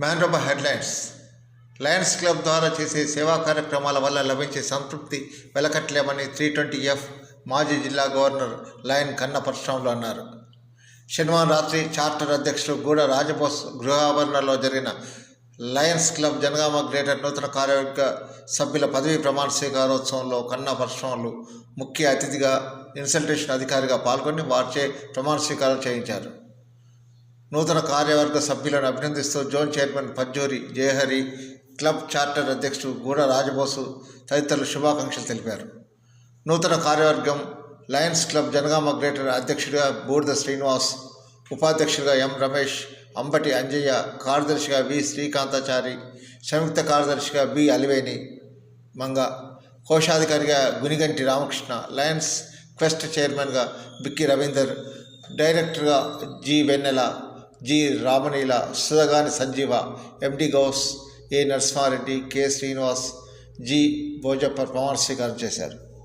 మ్యాన్రోబా headlines Lions club ద్వారా చేసే సేవా కార్యక్రమాల వల్ల లభించే సంతృప్తి వెలకట్లేమని త్రీ ట్వంటీ ఎఫ్ మాజీ జిల్లా గవర్నర్ లయన్ కన్న పరశురాములు అన్నారు. శనివారం రాత్రి చార్టర్ అధ్యక్షుడు గూడ రాజబోస్ గృహాభరణలో జరిగిన లయన్స్ క్లబ్ జనగామ గ్రేటర్ నూతన కార్యవర్గ సభ్యుల పదవీ ప్రమాణ స్వీకారోత్సవంలో కన్నా పరశురాములు ముఖ్య అతిథిగా ఇన్సల్టేషన్ అధికారిగా పాల్గొని వారిచే ప్రమాణ స్వీకారం చేయించారు. నూతన కార్యవర్గ సభ్యులను అభినందిస్తూ zone chairman Pajjuri Jayahari club charter అధ్యక్షుడు గూడ రాజబోసు తదితరులు శుభాకాంక్షలు తెలిపారు. నూతన కార్యవర్గం లయన్స్ క్లబ్ జనగామ గ్రేటర్ అధ్యక్షుడిగా బూడిద శ్రీనివాస్ ఉపాధ్యక్షుడిగా ఎం రమేష్ అంబటి అంజయ్య కార్యదర్శిగా వి శ్రీకాంతాచారి సంయుక్త కార్యదర్శిగా బి అలివేని మంగ కోశాధికారిగా గునిగంటి రామకృష్ణ లయన్స్ క్వెస్ట్ చైర్మన్గా బిక్కి రవీందర్ డైరెక్టర్గా G Vennela G. Ramaneela Sudhagani Sanjeeva MD Ghouse A. Narasimhareddy K. Srinivas G. Bhojappa ప్రమాణ స్వీకారం చేశారు.